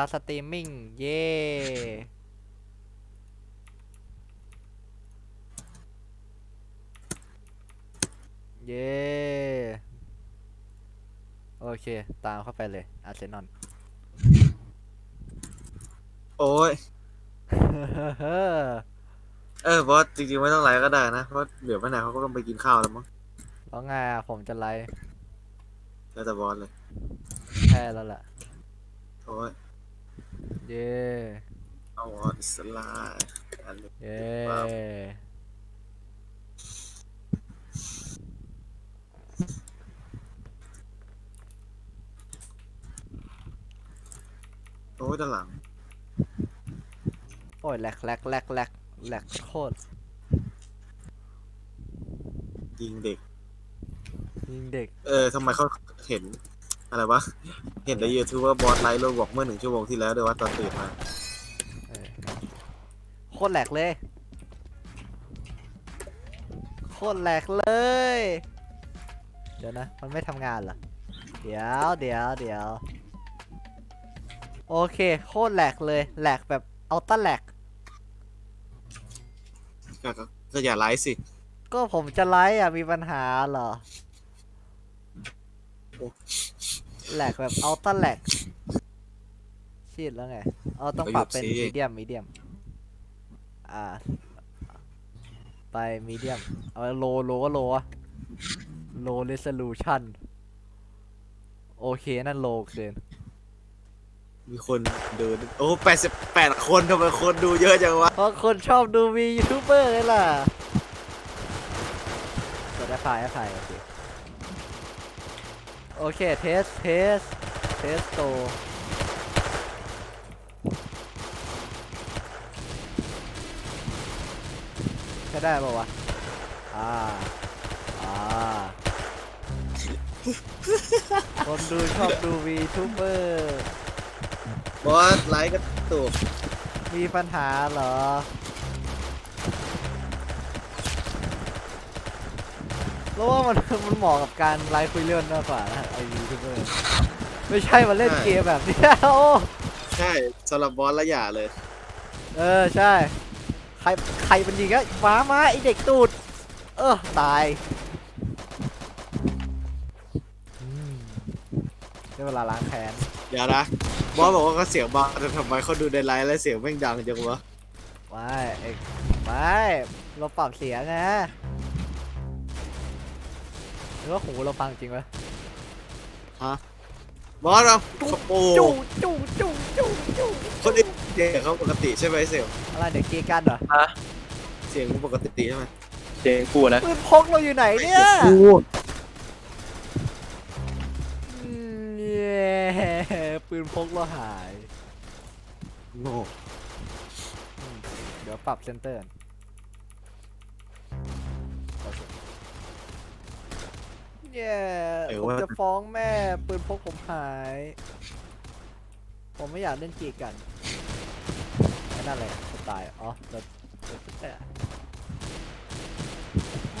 รับสตรีมมิ่ง เย่เย่โอเค ตามเข้าไปเลย อาร์เซนอล โอ้ย เออบอสจริงๆ ไม่ต้องไลฟ์ก็ได้นะ เพราะเดี๋ยวไม่นานเขาก็ต้องไปกินข้าวแล้วมั้งแล้วไงอะผมจะไลฟ์แล้วแต่บอสเลย แค่แล้วล่ะ โอ้ย เย่เอาบอสอิสลาอันนี้เย่ว้าวโอ้ยด้านหลังโอ้ยแหลกแหลกแหลกแหลกแหลกโคตรยิงเด็ก ยิงเด็ก เออทำไมเขาเห็น อะไรวะ เห็นในยูทูบว่าบอสไลฟ์โรบอกเมื่อหนึ่งชั่วโมงที่แล้วด้วยว่าตอนตื่นมาเออโคตรแหลกเลย โคตรแหลกเลย เดี๋ยวนะ มันไม่ทำงานเหรอ เดี๋ยวเดี๋ยวเดี๋ยวโอเค โคตรแหลกเลย แหลกแบบเอาต้าแหลก ก็ก็ก็อย่าไลฟ์สิ ก็ผมจะไลฟ์อะ มีปัญหาเหรอโอ้ แหลกแบบเอาต้าแหลกชีดแล้วไงเอาต้องปรับเป็นก็หยุดสิมีเดียมมีเดียมอ่า ไปมีเดียมเอาโลโลก็โลอะโลเรสโลูชันโอเค นั่นโลเกินมีคนดูโอ้แปดสิบแปดคนทำไมคนดูเยอะจังวะเพราะคนชอบดูมียูทูบเบอร์เลยล่ะกดแอปพลายแอปพลายโอเค โอเค เทส เทส เทสโตใช้ได้ป่าวะ อ่า อ่า คนดูชอบดูวีทูบเบอร์ บอสไลฟ์ก็ตูกมีปัญหาเหรอ แล้วว่ามันมันเหมาะกับการไลฟ์คุยเรื่องมากกว่านะไอยูทูบเบอร์ไม่ใช่มาเล่นเกมแบบนี้โอ้ใช่สำหรับบอสละอย่าเลย เออใช่ ใครใครมันยิงก็มามาไอเด็กตูด เออตายอืมได้เวลาล้างแค้นอย่านะบอสบอกว่าเขาเสียงเบาแต่ทำไมเขาดูในไลฟ์แล้วเสียงแม่งดังจังวะไม่เอกไม่เราปรับเสียงไง หรือว่าหูเราฟังจริงไหมบอสเราโอ้จู่จู่จู่จู่จู่คนอื่นเสียงเขาปกติใช่ไหมเสียงอะไรเดี๋ยวเกย์กันเหรอฮะเสียงปกติใช่ไหมเจงกูนะปืนพกเราอยู่ไหนเนี่ยกูอืมเย้ปืนพกเราหาย โง่อืมเดี๋ยวปรับเซนเตอร์ก่อน เย้ผมจะฟ้องแม่ปืนพกผมหาย ผมไม่อยากเล่นเกีกันไอ้นั่นเลยสไตล์อ๋อเดี๋ยวเดี๋ยวเดี๋ยว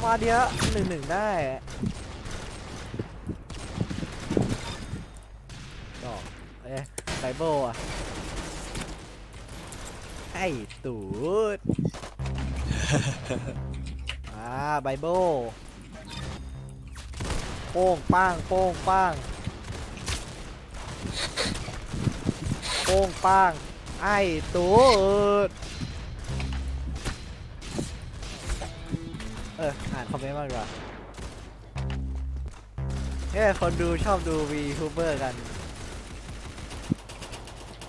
มาเดียวหนึ่งหนึ่งได้ก็เอ๊ะไบเบิลอะไอ้ตูด อ่าไบเบิลโป้งป้างโป้งป้างโป้งป้าง ไอ้ตูดเออ อ่านคอมเมนต์มากดีกว่าเอ้ยคนดูชอบดูวีทูเบอร์กัน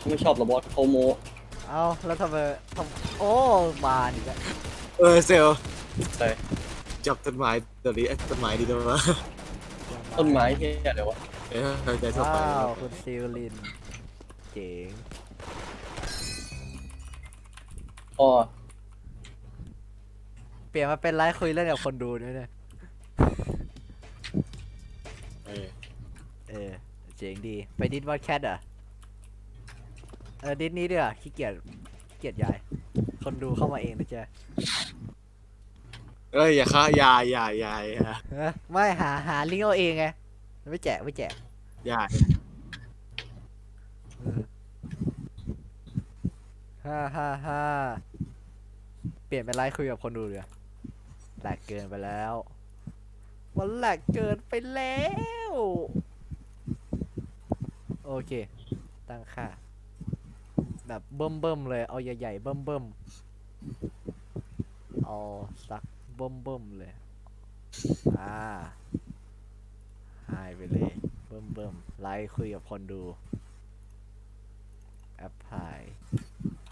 ไม่ชอบระบอสโคโม เอาแล้วทำไมทำโอ้บานอีกแล้ว เออเซลลใช่ จับต้นไม้ตัวนี้เอ้ยต้นไม้ดีด้วยวะ ต้นไม้เฮียอะไรวะเอ้ยใจทั่วไปว้าวคุณซิลลิน เจ๋ง อ๋อเปลี่ยนมาเป็นไลฟ์คุยเล่นกับคนดูด้วยเนี่ยเออเออ เจ๋งดี ไปดิสวอดแคทอะ เออดิสนี้ดีกว่าขี้เกียจขี้เกียจย้าย คนดูเข้ามาเองนะจ๊ะ เอ้ยอย่าฆ่าอย่าอย่าอย่าอย่าฮะไม่หาหาลิงก์เอาเองไงไม่แจกไม่แจกอย่าเออฮ่าฮ่าฮ่าเปลี่ยนเป็นไลฟ์คุยกับคนดูเลยแหลกเกินไปแล้วมันแหลกเกินไปแล้ว โอเค ตั้งค่า แบบเบิ่มเบิ่มๆเลย เอาใหญ่ๆเบิ่มเบิ่มๆเอาสัก เบิ่มเบิ่มๆเลย อ่าหายไปเลย เบิ่มเบิ่มๆไลฟ์คุยกับคนดูแอปพลาย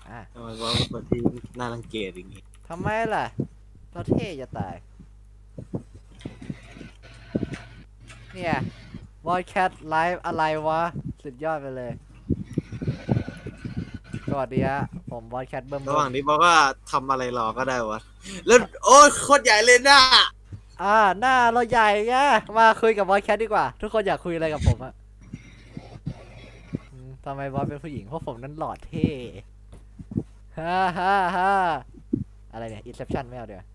อะทำไมว่าเป็นที่น่ารังเกียจอย่างงี้ทำไมล่ะเราเท่จะตาย เนี่ยบอยแคทไลฟ์อะไรวะ สุดยอดไปเลย สวัสดีฮะ ผมบอยแคทเบิ้มระหว่างนี้บอกว่าทำอะไรรอก็ได้วะ แล้วโอ้ยโคตรใหญ่เลยน่ะอ่าหน้าเราใหญ่ไงมาคุยกับบอยแคทดีกว่า ทุกคนอยากคุยอะไรกับผมอะอืมทำไมบอยเป็นผู้หญิงเพราะผมนั้นหล่อเท่ฮ่าฮ่าฮ่าอะไรเนี่ยอินเซปชั่นไม่เอาเดี๋ยวา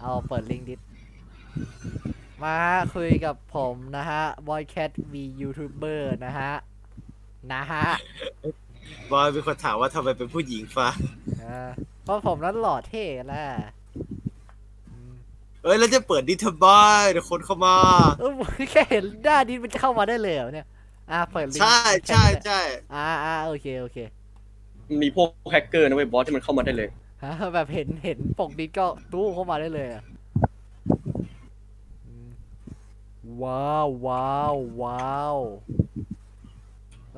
เอาเปิดลิงก์ดิสมาคุยกับผมนะฮะบอยแคทวียูทูบเบอร์นะฮะ นะฮะ บอยเป็นคนถามว่าทำไมเป็นผู้หญิงฟ้า อ่าเพราะผมนั้นหล่อเท่แหละอืมเอ้ยแล้วจะเปิดดิทบอยเดี๋ยวคนเข้ามา เออแค่เห็นหน้าดิสมันจะเข้ามาได้เลยเหรอเนี่ย อ่าเปิดลิงก์ใช่ใช่ใช่อ่าอ่าโอเคโอเคมีพวกแฮกเกอร์นะเว้ยบอสที่มันเข้ามาได้เลย ฮะแบบเห็นเห็นปกดิสก็ตู้เข้ามาได้เลยอะอืมว้าวว้าวว้าว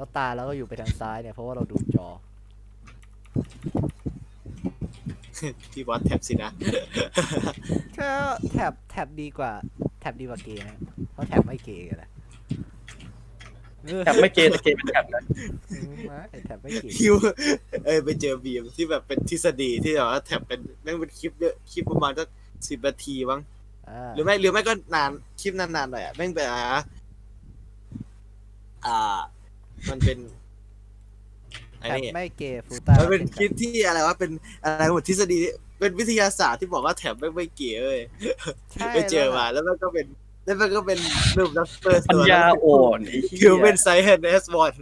แล้วตาเราก็อยู่ไปทางซ้ายเนี่ยเพราะว่าเราดูจอ พี่บอสแท็บสินะก็แท็บแท็บดีกว่า แท็บดีกว่าเกย์นะเพราะแท็บไม่เกย์กันนะเออแท็บไม่เกย์แต่เกย์เป็นแท็บนะอืมไม่แท็บไม่เกย์คิวเอ้ยไปเจอบีมที่แบบเป็นทฤษฎีที่แบบว่าแท็บเป็นแม่งเป็นคลิปเยอะคลิปประมาณสักสิบนาทีมั้งอ่าหรือไม่หรือไม่ก็นานคลิปนานๆหน่อยอะแม่งเป็นอะไรนะอ่า มันเป็นไอ้แท็บนี่ไม่เกย์ฟูต้ามันเป็นคลิปที่อะไรวะเป็นอะไรหมดทฤษฎีเป็นวิทยาศาสตร์ที่บอกว่าแถบไม่งไม่เก๋เว้ยใช่ไปเจอมาแล้วมันก็เป็นแล้วมันก็เป็นรูปด็อกเตอร์ปัญญาอ่อนไอ้เหี้คิวยเป็นไซเฮนเอสบอล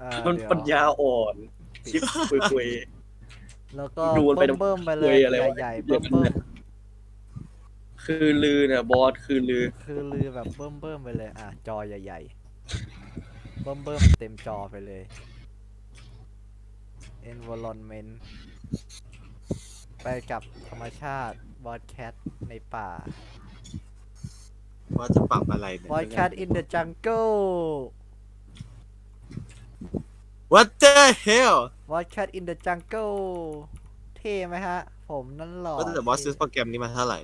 อ่ามันเดี๋ยวปัญญาอ่อนคลิปคุย แล้วก็ดูมันไปเบิ่มๆไปเลคุยยอะไรวะ ใหญ่ๆเดี๋เบิ่ยวมๆคือลือเนี่ยบอสคือลือ ๆคือลือแบบเบิ่มๆไปเลยอะจอใหญ่ ๆเบิ่มๆเต็มจอไปเลย environment ไปกับธรรมชาติบอดแคทในป่าว่าจะปรับอะไรเนี่ยบอดแคท in the jungle What the hell บอดแคท in the jungle เท่ไหมฮะ ผมนั่นหล่อว่าแต่บอสซื้อโปรแกรมนี้มาเท่าไหร่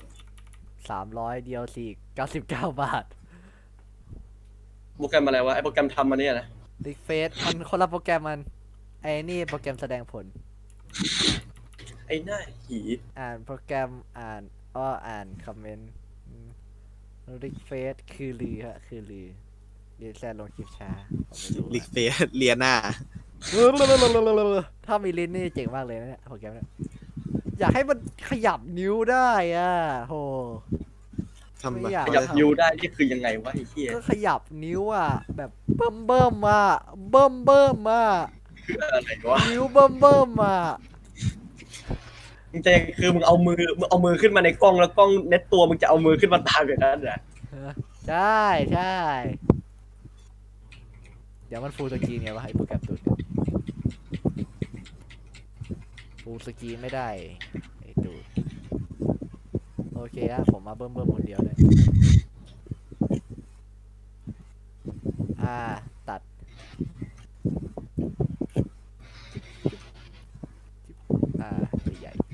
สามร้อยเดียวสี่เก้าสิบเก้าบาท โปรแกรมอะไรวะไอโปรแกรมทำมาเนี่ยนะดิเฟสมันคนละโปรแกรมมัน ไอ้นี่โปรแกรมแสดงผล ไอ้หน้าหีอ่านโปรแกรมอ่านอ้ออ่านคอมเมนต์ริกเฟสคือลือฮะคือลือเรียนแซนลงคลิปช้าผมไม่รู้ลิกเฟสเลียนาอะถ้ามีลิ้นนี่เจ๋งมากเลยนะเนี่ยโปรแกรมเนี่ยอยากให้มันขยับนิ้วได้อะโห ทำไม่ไมอยากขยับยูได้นี่คือยังไงวะไอ้เหี้ยก็ขยับนิ้วอะ แบบเบิ่มเบิ่มๆอะเบิ่มเบิ่มๆอะคืออะไรวะนิ้วเบิ่มเบิ่มๆอะจริงๆคือมึงเอามือมึงเอามือขึ้นมาในกล้องแล้วกล้องเน็ตตัวมึงจะเอามือขึ้นมาตามอย่างนั้นเหรอใช่ใช่เดี๋ยวมันฟูลสกรีนไงวะไอ้โปรแกรมตัวเนี่ยฟูลสกรีนไม่ได้ไอ้ตูดโอเคอะผมมาเบิ่มเบิ่มคนเดียวเลย อ่า ตัด อ่าใหญ่ๆ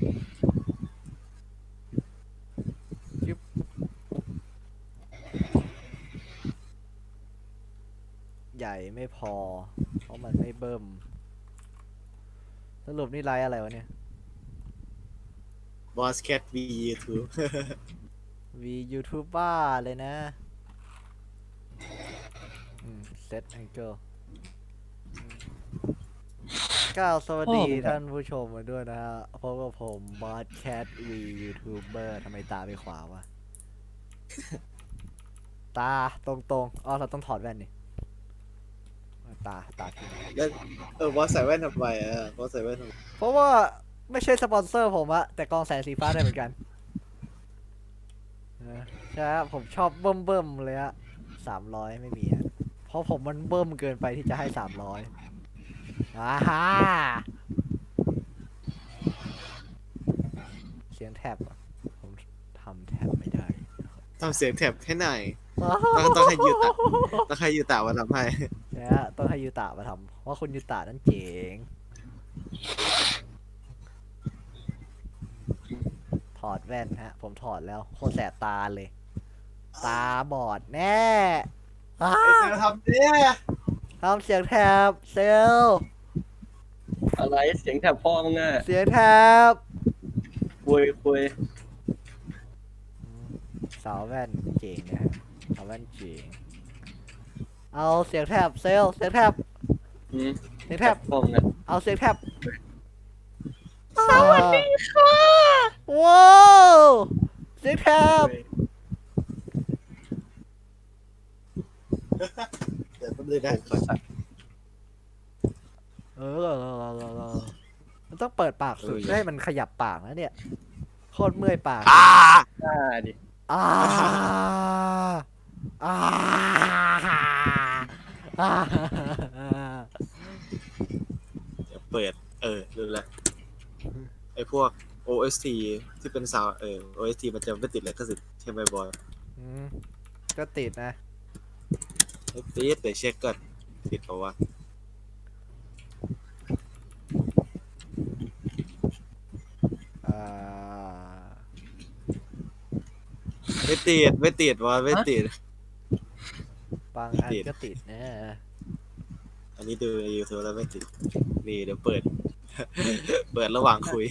จึ๊บใหญ่ไม่พอ เพราะมันไม่เบิ่ม สรุปนี่ไลฟ์อะไรวะเนี่ย บอสแคทวียูทูบวียูทูบบ้าเลยนะอืมเซตแองเกิลก้าวสวัสดีท่านผู้ชมมาด้วยนะฮะพบกับผมบอสแคทวียูทูบเบอร์ทำไมตาไปขวาวะ ตาตรงๆอ๋อเราต้องถอดแว่นนี่เอตาตาพี่แล้วเออบอสใส่แว่นทำไมอะบอสใส่แว่นทำไมเพราะว่า ไม่ใช่สปอนเซอร์ผมอะแต่กองแสงสีฟ้าได้เหมือนกันเออใช่ครับผมชอบเบิ่มเบิ่มๆเลยอะสามร้อยไม่มีอะเพราะผมมันเบิ่มเกินไปที่จะให้สามร้อยอ่าฮ่าเสียงแท็บอะผมทำแท็บไม่ได้ทำเสียงแถบให้หน่อยต้องต้องให้ยูตะต้องให้ยูตะมาทำให้นะฮะต้องให้ยูตะมาทำเพราะคุณยูตะนั้นเจ๋ง ถอดแว่นฮะ ผมถอดแล้วโคตรแสบตาเลย ตาบอดแน่อ้าไอ้เซลทำเนี่ยทำเสียงแทบเซลอะไรเสียงแถบพ่อมึงอะเสียงแทบคุยคุยสาวแว่นเจ๋งนะฮะสาวแว่นเจ๋งเอาเสียงแทบเซลเสียงแทบอืมเสียงแทบพ่อมึงอะเอาเสียงแทบสวัสดีค่ะ ว้าวเสียงแทบเดี๋ยวต้องดูได้ก่อนเออมันต้องเปิดปากสุดเพื่อให้มันขยับปากนะเนี่ย โคตรเมื่อยปากอ่าอ่าดิอ่าอ่าอ่าเดี๋ยวเปิด เออดูแลวไอ้พวก OST ที่เป็นซาวเออ OST มันจะไม่ติดเลยก็สิใช่ไหมบอยอืมก็ติดนะ ไม่ติดเดี๋ยวเช็คก่อนติดเปล่าวะอ่า ไม่ติดไม่ติดวะไม่ติด บางอันติด ก็ติดนะ อันนี้ดูใน YouTube แล้วไม่ติดนี่เดี๋ยวเปิด เปิดระหว่างคุย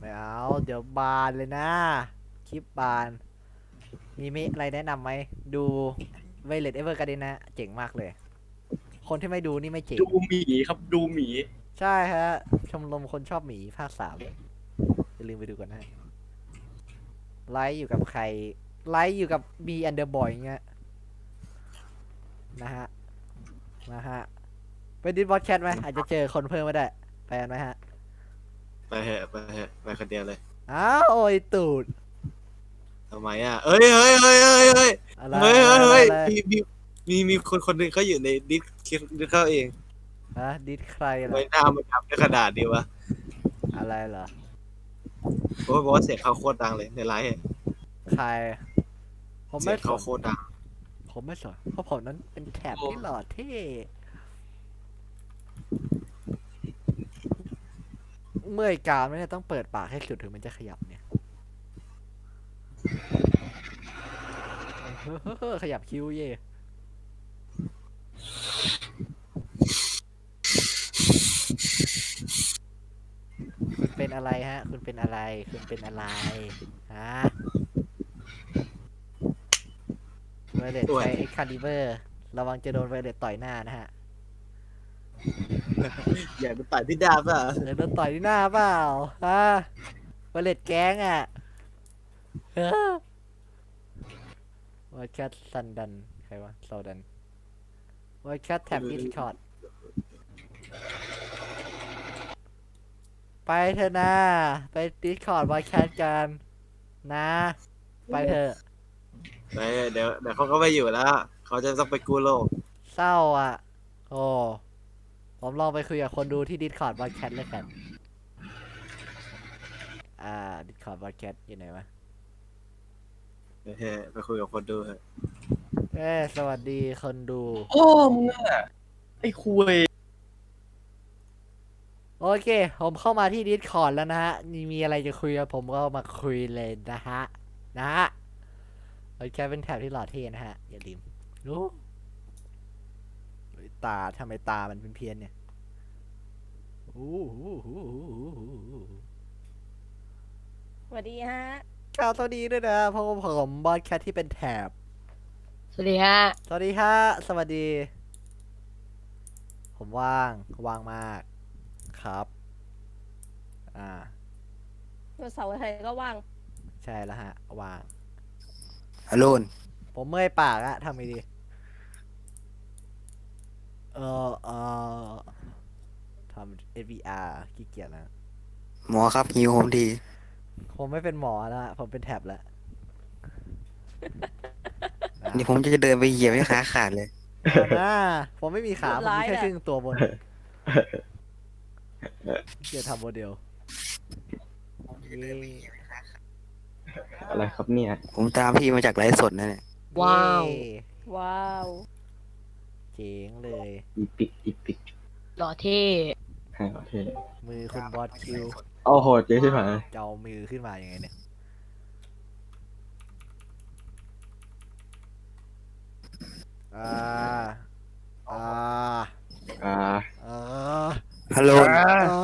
ไม่เอา เดี๋ยวบานเลยนะ คลิปบาน มีมิอะไรแนะนำไหม ดู Violet Evergarden นะ เจ๋งมากเลย คนที่ไม่ดูนี่ไม่เจ๋ง ดูหมีครับดูหมี ใช่ฮะ ชมรมคนชอบหมีภาคสามอย่าลืมไปดูกันนะฮะไลฟ์อยู่กับใคร ไลฟ์อยู่กับบีแอนเดอร์บอยเงี้ย นะฮะ นะฮะ ไปดิสบอสแคทไหมอาจจะเจอคนเพิ่มไม่ได้ ไปกันไหมฮะ ไปเหอะไปเหอะไปคนเดียวเลยอ้าวโอ้ยตูดทำไมอะเอ้ยเฮ้ยเฮ้ยเฮ้ยเฮ้ยอะไรเฮ้ยเฮ้ยอะไรเฮ้ยอะไรมีมีมีมีคนคนหนึ่งเขาอยู่ในดิสคิดดิสเขาเองฮะดิสใครเหรอไว้หน้ามันทำได้ขนาดนี้วะอะไรเหรอโอ้ยบอกว่าเสียงเขาโคตรดังเลยในไลฟ์อะใคร ผมเสีไม่ยงสเขานโคตรดังผมไม่สนเพราะผมนั้นเป็นแถบที่หล่อเท่ เมื่อยกรามเนี่ยต้องเปิดปากให้สุดถึงมันจะขยับเนี่ยขยับคิ้วเย่คุณเป็นอะไรฮะ คุณเป็นอะไร คุณเป็นอะไรฮะไวเลตโอ้ยใช้เอ็กคาลิเบอร์ ระวังจะโดนไวเลตต่อยหน้านะฮะ อยากเป็นป่าที่ดาบอะเดี๋ยวโดนต่อยที่หน้าเปล่าฮะไวเลตแก๊งอะวอดแคทซันดัน ใครวะโซดันวอดแคทแท็บอินช็อตไปเถอะนะ ไปดิสคอร์ดวอดแคทกัน นะ ไปเถอะไปเดี๋ยวเดี๋ยวเขาก็ไม่อยู่แล้ว เขาจะต้องไปกู้โลก เศร้าอะ โอ้ ผมลองไปคุยกับคนดูที่ดิสคอร์ดวอดแคทเลยกัน อ่าดิสคอร์ดวอดแคทอยู่ไหนวะ เฮ้ยไปคุยกับคนดูเถอะเอ้ยสวัสดีคนดู พ่อมึงอะไอ้คุยโอเค ผมเข้ามาที่ Discord แล้วนะฮะนี่มีอะไรจะคุยกับผมก็มาคุยเลยนะฮะ นะฮะโอเคเป็นแถบที่หล่อเท่นะฮะ อย่าลืมรู้เฮ้ย ตาทำไมตามันเป็นเพี้ยนๆเนี่ยอู้หูหูหูหูหูหูสวัสดีฮะกล่าวสวัสดีด้วยนะเพราะว่าผมบอสแคทที่เป็นแถบ สวัสดีฮะ สวัสดีฮะ สวัสดี ผมว่าง ว่างมาก ครับ อ่าวันเสาร์ไทยก็ว่าง ใช่แล้วฮะ ว่าง ฮัลโหลนผมเมื่อยปากอะทำไงดี เออเออทำ SVR ขี้เกียจแล้วหมอครับฮิวผมทีผมไม่เป็นหมอแล้วผมเป็นแท็บแล้วนะนี่ผมจะเดินไปเหยียบให้ขาขาดเลยเอานะผมไม่มีขา ผมมีแค่ครึ่งตัวบนเกียจทำโมเดลเย้อะไรครับเนี่ย ผมตามพี่มาจากไลฟ์สดนะเนี่ย ว้าวเย้ว้าว เจ๋งเลย อีปิกอีปิกหล่อเท่ให้โอเคมือคุณบอสคิวโอ้โหเจ๊ใช่ไหมจะเอามือขึ้นมาอย่างไงเนี่ย อ่า อ่า อ่าอ่าฮัลโหลอ่า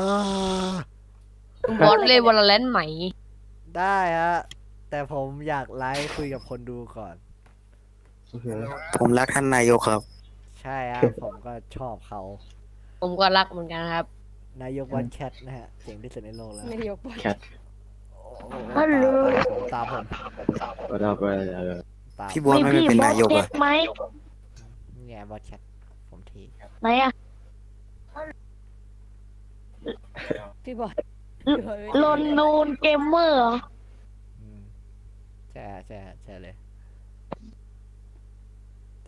คุณบอสเล่นวอลเลนไหม ได้ฮะ แต่ผมอยากไลฟ์คุยกับคนดูก่อนโอเคผมรักท่านนายกครับ ใช่ฮะผมก็ชอบเขา ผมก็รักเหมือนกันครับ นายกวันแคทนะฮะเจ๋งที่สุดในโลกแล้วไม่ได้ยกบอลแคทฮัลโหลตามผมก็ได้ไปเลยตามพี่บอสไม่ได้เป็นนายกเหรอะไหมเนี่ยบอสแคทผมทีไหนอะพี่บอลลนนูนเกมเมอร์เหรออืมใช่ฮะใช่ฮะใช่เลย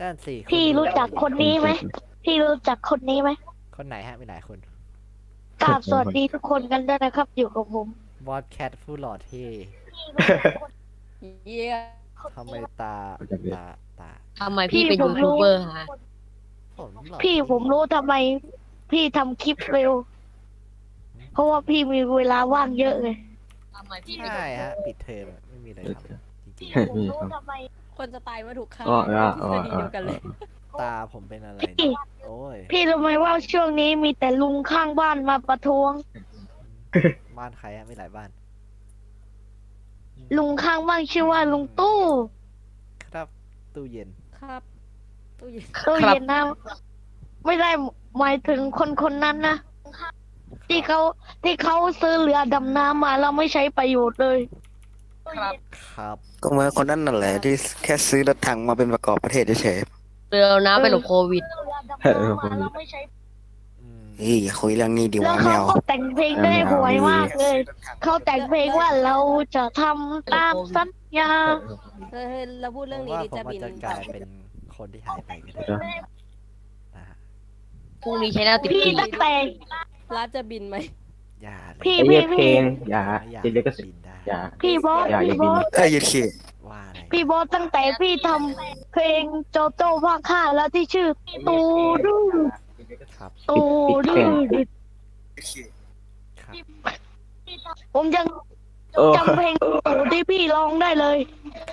ด้านสี่พี่รู้จักคนนี้ไหม พี่รู้จักคนนี้ไหมคนไหนฮะมีหลายคนกราบสวัสดีทุกคนกันด้วยนะครับ อยู่กับผมบอสแคทผู้หล่อเท่เยี่ยทำไมตาตาตาทำไมพี่เป็นพี่ผยูมรู้ทูบเบอร์ฮะผมหล่อพี่ผมรู้ทำไม พี่ทำคลิปเร็ว เพราะว่าพี่มีเวลาว่างเยอะเลยทำไมพี่เป็นใช่ฮะปิดเทอมอะไม่มีอะไรทำจริงมีครับ คนจะตายมาถูกฆ่าอ๋ออะทฤอ๋อษฎีเดียวกันเลยๆตาผมเป็นอะไรพี่นะโอ้ย พี่รู้ไหมว่าช่วงนี้มีแต่ลุงข้างบ้านมาประท้วง บ้านใครฮะมีหลายบ้าน ลุงข้างบ้านชื่อว่าลุงตู้ครับตู้เย็น ครับตู้เย็นตู้เย็นนะไม่ได้หมายถึงคนคนนั้นนะที่เขาที่เขาซื้อเรือดำน้ำมาแล้วไม่ใช้ประโยชน์เลย ครับ ครับ ก็เหมื่อนคนนั้นนั่นแหละที่แค่ซื้อรถถังมาเป็นประกอบประเทศเฉยเรือน้ำไปหลบโควิด เออผมอืมๆเฮ้ยคุยเรื่องนี้ดีแล้วว่าแมเขาว ก็แต่งเพลงได้หวยมากเลย เขาแต่งเพลงว่าเราจะทำตามสัญญาเฮ้ยเราพูดผเรื่องมนี้ว่าดีผมจะอาจบินจะกลายเป็นคนที่หายไปก็ได้นะฮะพรุ่งนี้ใช้แนวติดพี่ปีตั้งแต่ รัฐจะบินไหมอย่าเลยพี่ไอ้เหี้ยเพลงอย่าไม่อยากเจ๊เล็กก็สิบินได้ อย่า พี่บอสอย่าอย่าพี่บิบน อสเอ้ยหยุดขีว่าอะไรพี่บอสตั้งแต่พี่ทำเพลงโจโจ้ภาคห้าแล้วที่ชื่อ ตูดูครับ ตูดูดิครับ ผมยังโอ้จำเพลงตูที่พี่ร้องได้เลย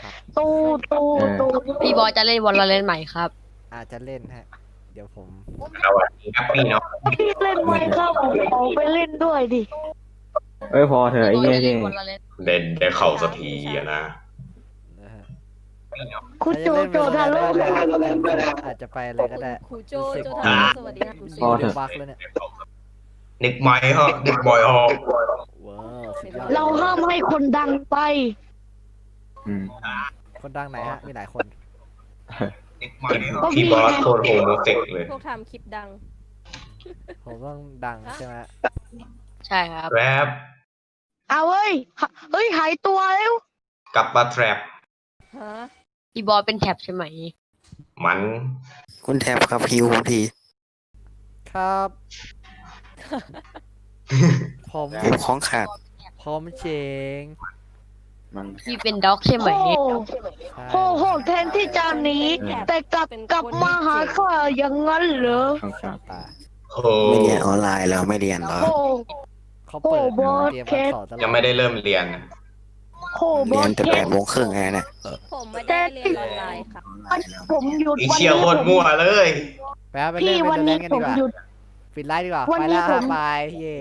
ครับตูตูตูพี่บอสจะเล่นวอลเลนไหมครับ อาจจะเล่นฮะ เดี๋ยวผมพี่เล่นไหมครับผมขอไปเล่นด้วยดิ เอ้ยพอเถอะไอ้เงี้ยพี่ที่บอสจะเล่นเล่นได้เข้าสักทีอะนะ นะฮะคุณโจโจทาโร่อาจจะไปอะไรก็ได้ครูโจโจทาโร่สวัสดีครับครูซีพอเดี๋เถยวอะ บักแล้วเนี่ยเด็กใหม่ฮะเด็กบอยฮะว้าวสุดยอดเราห้ามให้คนดังไป อืม คนดังไหนฮะมีหลายคนเด็กใหม่ฮะพี่บอสโคตรโฮโมเซ็กเลยพวกทำคลิปดัง ผมต้องดังใช่ไหมใช่ครับ แรป เอาเว้ยหาเฮ้ย หายตัวแล้วกับมาแทรปฮะพี่บอสเป็นแท็บใช่ไหม มันคุณแทบครับฮิวผมทีครับ ผมเก็บของขาดพร้อมเจ๋งมันพี่เป็นด็อกใช่ไหม โอ้ใช่โหโหแทนที่จะหนีแต่กลับกลับมาหาข้าอย่างนั้นเหรอ ข้างขาดตาโอ้ไม่เรียนออนไลน์แล้วไม่เรียนเหรอโอ้ เขาเปิดโอ้บอสเตรียมเควันสสอนตลอดยังไม่ได้เริ่มเรียนโหบเรีอยนสแต่เคแปสดโมงครึ่งไงเนี่ยผมไม่ได้เรียนออนไลน์ค่ะ ผมหยุดไอีวันเชี่ยนี้โคตรมั่วเลยแป๊บไปพี่เล่นวันไปเล่นี้นกันผดีกว่ามหยุด ปิดไลฟ์ดีกว่าวันไปนี้แล้วผฮะมบายเย่